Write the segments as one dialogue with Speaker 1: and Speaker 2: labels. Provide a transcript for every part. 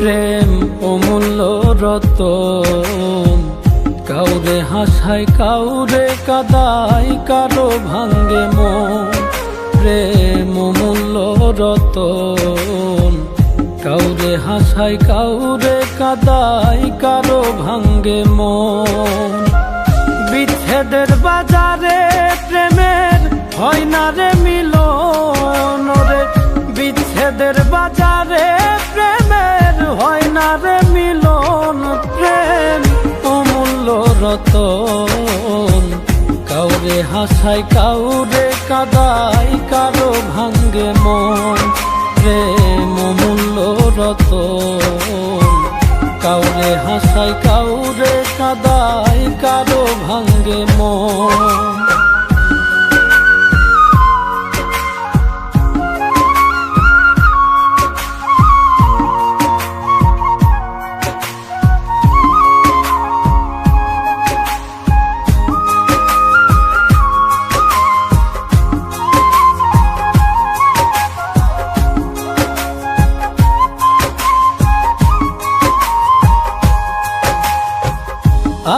Speaker 1: প্রেম অমূল্য রত কাউরে হাসায়, কাউরে কাদাই কারও ভাঙ্গে মো প্রেম অমূল্য রত কাউরে হাসায়, কাউরে কাদাই কারও ভাঙ্গে মন। বিচ্ছেদের বাজারে প্রেমের হয় না রে মিলন প্রেম অমূল্য রতন। কাউরে হাসায়, কাউরে কাদাই কারও ভাঙ্গে মন প্রেম অমূল্য রতন। কাউরে হাসায়, কাউরে কাদাই কারও ভাঙ্গে মন।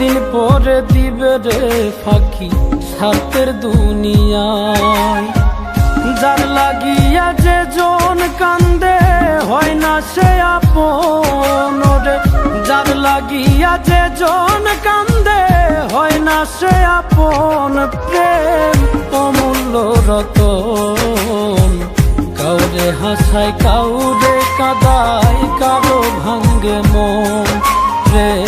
Speaker 1: দিন পরে দিবে রে ফাঁকি স্বার্থের দুনিয়ায়। যার লাগিয়া যে জন কান্দে, হয় না সে আপন রে যার লাগিয়া যে জন কান্দে, হয় না সে আপন প্রেম। অমূল্য রতন, কাউরে হাসায়, কাউরে কাদায়, কারও ভাঙ্গে মন। প্রেম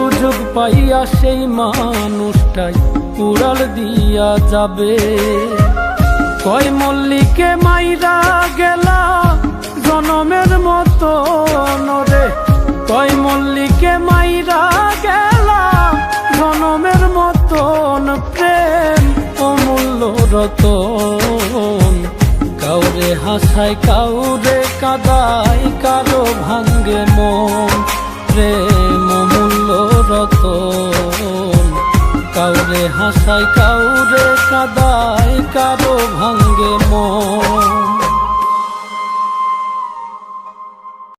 Speaker 1: সুযোগ পাইয়া সেই মানুষটাই উড়াল দিয়া যাবে। কয় মল্লিকে মাইরা গেলা জনমের মতো রে কয় মল্লিকে মাইরা গেলা জনমের মতন প্রেম অমূল্য রতন। কাউরে হাসায়, কাউরে কাদায়, কারও ভাঙ্গে মন প্রেম। রে হাসাই কাউরে কাদায় কারও ভাঙ্গে মন।